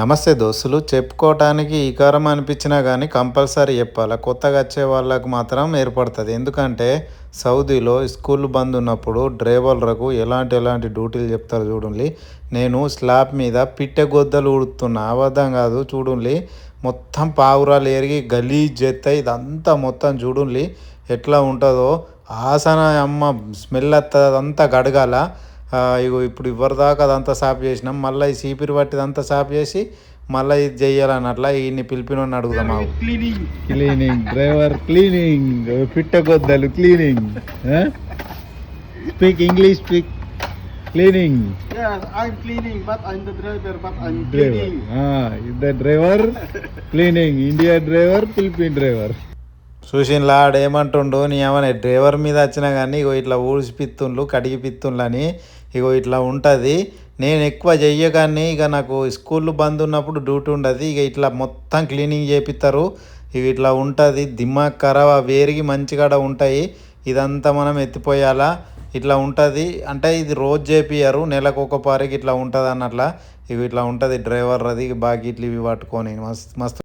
నమస్తే దోస్తులు. చెప్పుకోవటానికి ఈకారం అనిపించినా కానీ కంపల్సరీ చెప్పాలి. కొత్తగా వచ్చే వాళ్ళకు మాత్రం ఏర్పడుతుంది. ఎందుకంటే సౌదీలో స్కూల్ బంద్ ఉన్నప్పుడు డ్రైవర్లకు ఎలాంటి ఎలాంటి డ్యూటీలు చెప్తారు చూడండి. నేను స్లాబ్ మీద పిట్టె గొద్దలు ఉడుతున్నా. అబద్ధం కాదు చూడండి. మొత్తం పావురాలు ఎరిగి గలీజ్ చేస్తాయి ఇదంతా మొత్తం చూడండి. ఎట్లా ఉంటుందో. ఆసన అమ్మ స్మెల్ వస్తుంది అదంతా గడగాల. ఇగో ఇప్పుడు ఇవ్వరిదాకా అదంతా సాఫ్ చేసినాం. మళ్ళీ ఈ సీపిరి పట్టిదంతా సాఫ్ చేసి మళ్ళీ ఇది చెయ్యాలన్నట్లా ఈయన్ని పిలిపినోని అడుగుదాం మాకు cleaning. Cleaning driver cleaning పిట్టగొద్దలు cleaning speak English speak cleaning Yes, I'm cleaning, but I'm the driver, but I'm driver cleaning. The driver cleaning India driver Philippine driver చూసిన్లా ఆడేమంటుండు నీ ఏమన్నా డ్రైవర్ మీద వచ్చినా కానీ ఇగో ఇట్లా ఊడిసి పిత్తుండ్లు కడిగి పిత్తుండ్లు అని ఇగో ఇట్లా ఉంటుంది. నేను ఎక్కువ చెయ్యగానే ఇక నాకు స్కూల్ బంద్ ఉన్నప్పుడు డ్యూటీ ఉండదు. ఇక ఇట్లా మొత్తం క్లీనింగ్ చేపిస్తారు ఇక ఇట్లా ఉంటుంది. దిమాగ్ ఖరాబ్ ఆ వేరికి మంచిగా ఉంటాయి. ఇదంతా మనం ఎత్తిపోయాలా? ఇట్లా ఉంటుంది. అంటే ఇది రోజు చేపియరు నెలకు ఒక పారికి ఇట్లా ఉంటుంది అన్నట్లా ఇవి ఇట్లా ఉంటుంది. డ్రైవర్ అది బాకీట్లు ఇవి పట్టుకొని మస్తు మస్తు